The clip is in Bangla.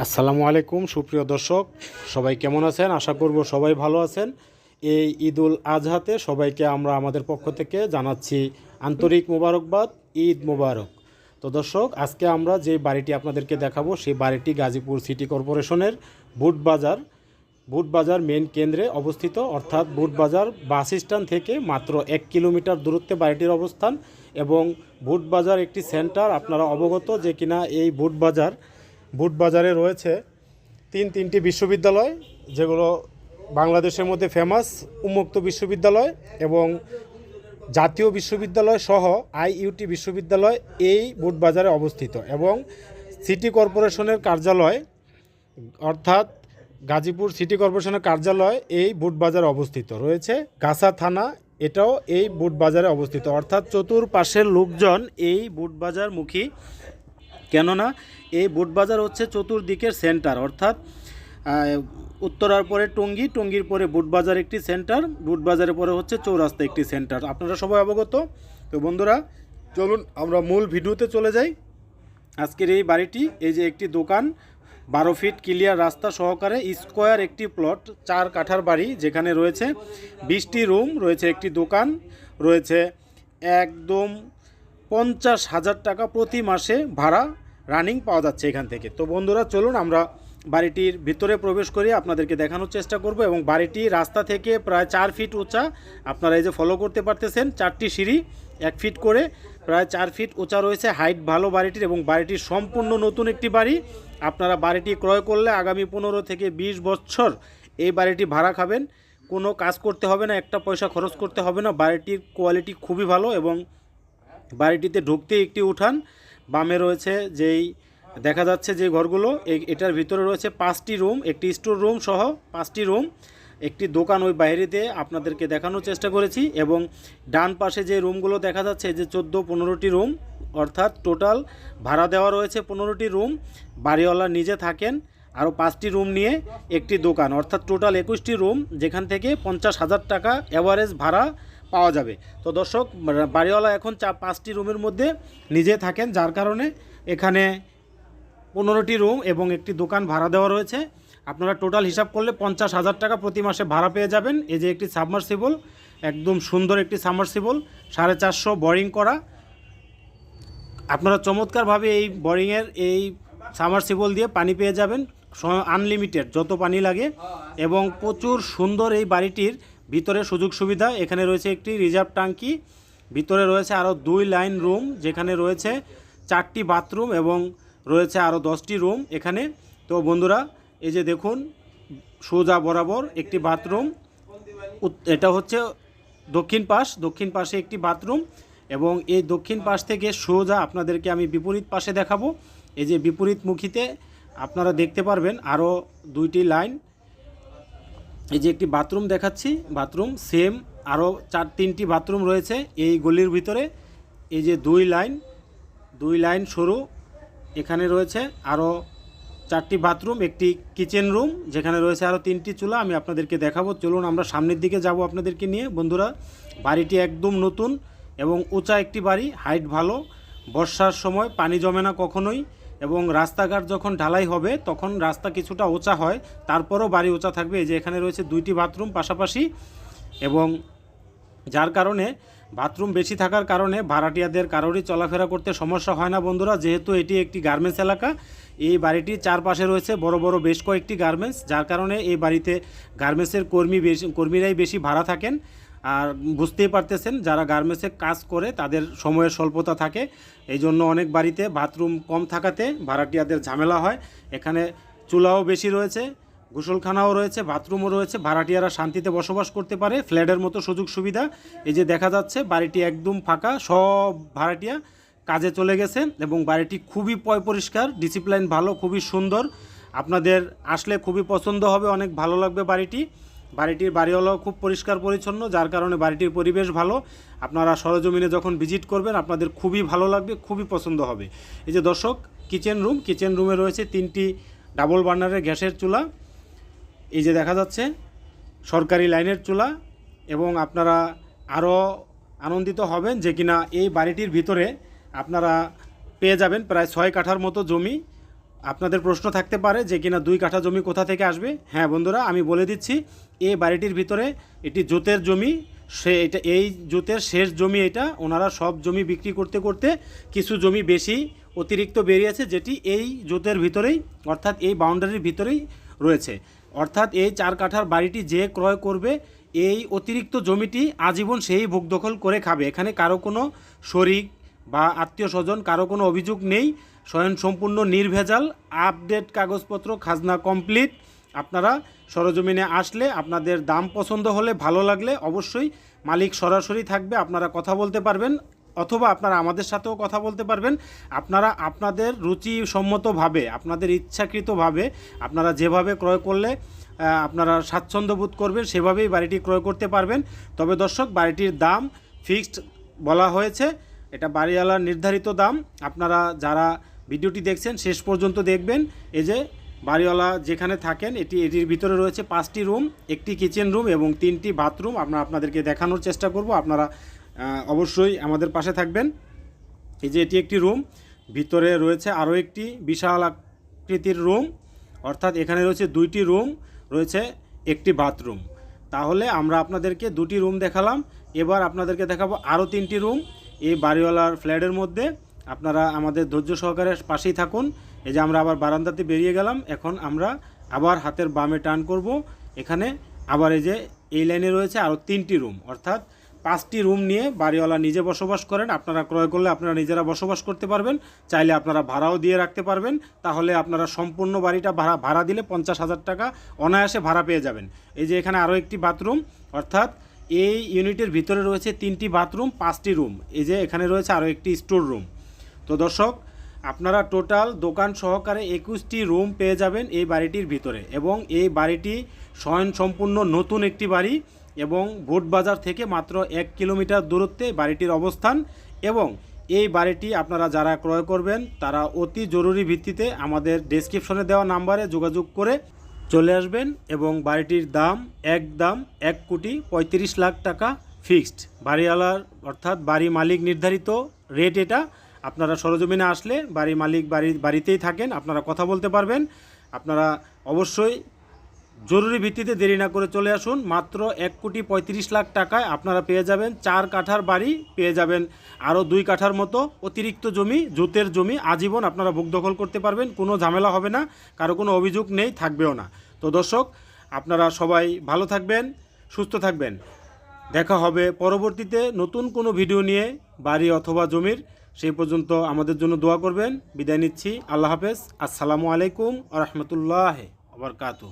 আসসালামু আলাইকুম, সুপ্রিয় দর্শক। সবাই কেমন আছেন? আশা করব সবাই ভালো আছেন। এই ঈদুল আজহাতে সবাইকে আমরা আমাদের পক্ষ থেকে জানাচ্ছি আন্তরিক মোবারকবাদ, ঈদ মোবারক। তো দর্শক, আজকে আমরা যে বাড়িটি আপনাদেরকে দেখাবো, সেই বাড়িটি গাজীপুর সিটি কর্পোরেশনের বুট বাজার বুট বাজার মেন কেন্দ্রে অবস্থিত, অর্থাৎ বুট বাজার বাস স্ট্যান্ড থেকে মাত্র এক কিলোমিটার দূরত্বে বাড়িটির অবস্থান এবং বুট বাজার একটি সেন্টার আপনারা অবগত যে কিনা এই বুট বাজার বুট বাজারে রয়েছে তিন তিনটি বিশ্ববিদ্যালয়, যেগুলো বাংলাদেশের মধ্যে ফেমাস উন্মুক্ত বিশ্ববিদ্যালয় এবং জাতীয় বিশ্ববিদ্যালয় সহ আইইউটি বিশ্ববিদ্যালয় এই বুট বাজারে অবস্থিত এবং সিটি কর্পোরেশনের কার্যালয়, অর্থাৎ গাজীপুর সিটি কর্পোরেশনের কার্যালয় এই বুট বাজারে অবস্থিত। রয়েছে গাছা থানা, এটাও এই বুট বাজারে অবস্থিত। অর্থাৎ চতুর্পাশের লোকজন এই বুট বাজার মুখী কেননা এই বুটবাজার হচ্ছে চতুর্দিকের সেন্টার, অর্থাৎ উত্তরার পরে টঙ্গি, টঙ্গির পরে বুটবাজার একটি সেন্টার, বুটবাজারের পরে হচ্ছে চৌরাস্তা একটি সেন্টার। আপনারা সবাই অবগত? তো বন্ধুরা, চলুন আমরা মূল ভিডিওতে চলে যাই। আজকের এই বাড়িটি, এই যে একটি দোকান, বারো ফিট ক্লিয়ার রাস্তা সহকারে স্কোয়ার একটি প্লট, চার কাঠার বাড়ি, যেখানে রয়েছে বিশটি রুম, রয়েছে একটি দোকান, রয়েছে একদম পঞ্চাশ হাজার টাকা প্রতি মাসে ভাড়া। রানিং পাওয়া যাচ্ছে এখান থেকে। তো বন্ধুরা, চলুন আমরা বাড়িটির ভিতরে প্রবেশ করি, আপনাদেরকে দেখানোর চেষ্টা করব এবং বাড়িটি রাস্তা থেকে প্রায় চার ফিট উঁচা, আপনারা এই যে ফলো করতে পারতেছেন, চারটি সিঁড়ি, এক ফিট করে প্রায় চার ফিট উঁচা রয়েছে হাইট ভালো বাড়িটির এবং বাড়িটি সম্পূর্ণ নতুন একটি বাড়ি। আপনারা বাড়িটি ক্রয় করলে আগামী পনেরো থেকে বিশ বছর এই বাড়িটি ভাড়া খাবেন। কোনো কাজ করতে হবে না, একটা পয়সা খরচ করতে হবে না, বাড়িটির কোয়ালিটি খুবই ভালো এবং বাড়িটিতে ঢুকতে একটি উঠান। বামে রয়েছে যেই দেখা যাচ্ছে যে ঘরগুলো এটার ভিতরে রয়েছে পাঁচটি রুম, একটি স্টোর রুম সহ পাঁচটি রুম। একটি দোকান ওই বাইরেতে আপনাদেরকে দেখানোর চেষ্টা করেছি এবং ডান পাশে যে রুমগুলো দেখা যাচ্ছে যে চোদ্দ পনেরোটি রুম, অর্থাৎ টোটাল ভাড়া দেওয়া রয়েছে পনেরোটি রুম। বাড়িওয়ালা নিজে থাকেন, আরও পাঁচটি রুম নিয়ে একটি দোকান, অর্থাৎ টোটাল একুশটি রুম, যেখান থেকে পঞ্চাশ হাজার টাকা অ্যাভারেজ ভাড়া পাওয়া যাবে। তো দর্শক বাড়িওয়ালা এখন চা পাঁচটি রুমের মধ্যে নিজে থাকেন যার কারণে এখানে পনেরোটি রুম এবং একটি দোকান ভাড়া দেওয়া রয়েছে। আপনারা টোটাল হিসাব করলে পঞ্চাশ হাজার টাকা প্রতি মাসে ভাড়া পেয়ে যাবেন। এই যে একটি সাবমার্সিবল একদম সুন্দর একটি সাবমার্সিবল সাড়ে চারশো বোরিং করা। আপনারা চমৎকারভাবে এই বোরিংয়ের এই সামারসিবল দিয়ে পানি পেয়ে যাবেন। আনলিমিটেড যত পানি লাগে। এবং প্রচুর সুন্দর এই বাড়িটির ভিতরে সুযোগ সুবিধা, এখানে রয়েছে একটি রিজার্ভ ট্যাঙ্কি, ভিতরে রয়েছে আরও দুই লাইন রুম, যেখানে রয়েছে চারটি বাথরুম এবং রয়েছে আরও দশটি রুম এখানে। তো বন্ধুরা, এই যে দেখুন, সোজা বরাবর একটি বাথরুম এটা হচ্ছে দক্ষিণ পাশ, দক্ষিণ পাশে একটি বাথরুম এবং এই দক্ষিণ পাশ থেকে সোজা আপনাদেরকে আমি বিপরীত পাশে দেখাবো। এই যে বিপরীতমুখীতে আপনারা দেখতে পারবেন আরও দুইটি লাইন এই যে একটি বাথরুম দেখাচ্ছি, বাথরুম সেম আরও চার, তিনটি বাথরুম রয়েছে এই গলির ভিতরে। এই যে দুই লাইন দুই লাইন সরু, এখানে রয়েছে আরও চারটি বাথরুম, একটি কিচেন রুম, যেখানে রয়েছে আরও তিনটি চুলা। আমি আপনাদেরকে দেখাবো। চলুন আমরা সামনের দিকে যাব আপনাদেরকে নিয়ে। বন্ধুরা, বাড়িটি একদম নতুন এবং উঁচা একটি বাড়ি, হাইট ভালো। বর্ষার সময় পানি জমে না কখনোই। এবং রাস্তাঘাট যখন ঢালাই হবে, তখন রাস্তা কিছুটা ওচা হয়। তারপরও বাড়ি ওচা থাকবে। এই যে এখানে রয়েছে দুইটি বাথরুম পাশাপাশি এবং যার কারণে বাথরুম বেশি থাকার কারণে ভাড়াটিয়াদের কারোরই চলাফেরা করতে সমস্যা হয় না বন্ধুরা। যেহেতু এটি একটি গার্মেন্টস এলাকা, এই বাড়িটির চারপাশে রয়েছে বড় বড় বেশ কয়েকটি গার্মেন্টস, যার কারণে এই বাড়িতে গার্মেন্টসের কর্মী বেশি কর্মীরাই বেশি ভাড়া থাকেন। আর বুঝতেই পারতেছেন, যারা গার্মেন্টসে কাজ করে তাদের সময়ের স্বল্পতা থাকে। এই জন্য অনেক বাড়িতে বাথরুম কম থাকাতে ভাড়াটিয়াদের ঝামেলা হয়। এখানে চুলাও বেশি রয়েছে, গোসলখানাও রয়েছে, বাথরুমও রয়েছে। ভাড়াটিয়ারা শান্তিতে বসবাস করতে পারে, ফ্ল্যাটের মতো সুযোগ সুবিধা। এই যে দেখা যাচ্ছে, বাড়িটি একদম ফাঁকা, সব ভাড়াটিয়া কাজে চলে গেছে এবং বাড়িটি খুবই পয় পরিষ্কার ডিসিপ্লিন ভালো, খুবই সুন্দর। আপনাদের আসলে খুবই পছন্দ হবে, অনেক ভালো লাগবে বাড়িটি। বাড়িটির বাড়িওয়ালাও খুব পরিষ্কার পরিচ্ছন্ন, যার কারণে বাড়িটির পরিবেশ ভালো। আপনারা সরজমিনে যখন ভিজিট করবেন, আপনাদের খুবই ভালো লাগবে, খুবই পছন্দ হবে। এই যে দর্শক, কিচেন রুম, কিচেন রুমে রয়েছে তিনটি ডাবল বার্নারের গ্যাসের চুলা। এই যে দেখা যাচ্ছে, সরকারি লাইনের চুলা এবং আপনারা আরও আনন্দিত হবেন যে কিনা এই বাড়িটির ভিতরে আপনারা পেয়ে যাবেন প্রায় ছয় কাঠার মতো জমি। আপনাদের প্রশ্ন থাকতে পারে যে কিনা দুই কাঠা জমি কোথা থেকে আসবে? হ্যাঁ বন্ধুরা, আমি বলে দিচ্ছি এই বাড়িটির ভিতরে এটি জোতের জমি, সে এটা, এই জোতের শেষ জমি এটা, ওনারা সব জমি বিক্রি করতে করতে কিছু জমি বেশি অতিরিক্ত বেরিয়েছে, যেটি এই জোতের ভিতরেই, অর্থাৎ এই বাউন্ডারির ভিতরেই রয়েছে। অর্থাৎ এই চার কাঠার বাড়িটি যে ক্রয় করবে, এই অতিরিক্ত জমিটি আজীবন সেই ভোগ দখল করে খাবে। এখানে কারও কোনো শরিক বা আত্মীয় স্বজন, কারও কোনো অভিযোগ নেই স্বয়ং সম্পূর্ণ নির্ভেজাল আপডেট কাগজপত্র, খাজনা কমপ্লিট আপনারা সরজমিনে আসলে আপনাদের দাম পছন্দ হলে, ভালো লাগলে অবশ্যই মালিক সরাসরি থাকবে, আপনারা কথা বলতে পারবেন, অথবা আপনারা আমাদের সাথেও কথা বলতে পারবেন। আপনারা আপনাদের রুচিসম্মতভাবে, আপনাদের ইচ্ছাকৃতভাবে, আপনারা যেভাবে ক্রয় করলে আপনারা স্বাচ্ছন্দ্য বোধ করবেন, সেভাবেই বাড়িটি ক্রয় করতে পারবেন। তবে দর্শক, বাড়িটির দাম ফিক্সড বলা হয়েছে। এটা বাড়িওয়ালার নির্ধারিত দাম। আপনারা যারা ভিডিওটি দেখছেন, শেষ পর্যন্ত দেখবেন। এই যে বাড়িওয়ালা যেখানে থাকেন, এটি, এটির ভিতরে রয়েছে পাঁচটি রুম, একটি কিচেন রুম এবং তিনটি বাথরুম। আমরা আপনাদেরকে দেখানোর চেষ্টা করব। আপনারা অবশ্যই আমাদের পাশে থাকবেন। এই যে এটি একটি রুম, ভিতরে রয়েছে আরও একটি বিশাল আকৃতির রুম, অর্থাৎ এখানে রয়েছে দুইটি রুম, রয়েছে একটি বাথরুম। তাহলে আমরা আপনাদেরকে দুটি রুম দেখালাম। এবার আপনাদেরকে দেখাবো আরও তিনটি রুম এই বাড়িওয়ালার ফ্ল্যাটের মধ্যে। আপনারা আমাদের ধৈর্য সহকারে পাশেই থাকুন। এই যে আমরা আবার বারান্দাতে বেরিয়ে গেলাম, এখন আমরা আবার হাতের বামে টার্ন করব। এখানে আবার এই যে এই লাইনে রয়েছে আরও তিনটি রুম, অর্থাৎ পাঁচটি রুম নিয়ে বাড়িওয়ালা নিজে বসবাস করেন। আপনারা ক্রয় করলে আপনারা নিজেরা বসবাস করতে পারবেন, চাইলে আপনারা ভাড়াও দিয়ে রাখতে পারবেন। তাহলে আপনারা সম্পূর্ণ বাড়িটা ভাড়া ভাড়া দিলে পঞ্চাশ হাজার টাকা অনায়াসে ভাড়া পেয়ে যাবেন। এই যে এখানে আরও একটি বাথরুম, অর্থাৎ এই ইউনিটের ভিতরে রয়েছে তিনটি বাথরুম, পাঁচটি রুম। এই যে এখানে রয়েছে আরও একটি স্টোর রুম। তো দর্শক, আপনারা টোটাল দোকান সহকারে একুশটি রুম পেয়ে যাবেন এই বাড়িটির ভিতরে এবং এই বাড়িটি স্বয়ং সম্পূর্ণ নতুন একটি বাড়ি এবং ভোট বাজার থেকে মাত্র এক কিলোমিটার দূরত্বে বাড়িটির অবস্থান এবং এই বাড়িটি আপনারা যারা ক্রয় করবেন, তারা অতি জরুরি ভিত্তিতে আমাদের ডেসক্রিপশনে দেওয়া নাম্বারে যোগাযোগ করে চলে আসবেন এবং বাড়িটির দাম এক দাম এক কোটি পঁয়ত্রিশ লাখ টাকা ফিক্সড বাড়িওয়ালার অর্থাৎ বাড়ি মালিক নির্ধারিত রেট এটা আপনারা সরজমিনে আসলে বাড়ি মালিক বাড়ি, বাড়িতেই থাকেন, আপনারা কথা বলতে পারবেন। আপনারা অবশ্যই জরুরি ভিত্তিতে দেরি না করে চলে আসুন। মাত্র এক কোটি পঁয়ত্রিশ লাখ টাকায় আপনারা পেয়ে যাবেন, চার কাঠার বাড়ি পেয়ে যাবেন, আরও দুই কাঠার মতো অতিরিক্ত জমি, জুতের জমি আজীবন আপনারা বুক দখল করতে পারবেন, কোনো ঝামেলা হবে না, কারও কোনো অভিযোগ নেই, থাকবেও না। তো দর্শক, আপনারা সবাই ভালো থাকবেন, সুস্থ থাকবেন। দেখা হবে পরবর্তীতে নতুন কোনো ভিডিও নিয়ে বাড়ি অথবা জমির সেই পর্যন্ত আমাদের জন্য দোয়া করবেন। বিদায় নিচ্ছি। আল্লাহ হাফেজ। আসসালামু আলাইকুম আ রহমতুল্লাহ আবরকাতু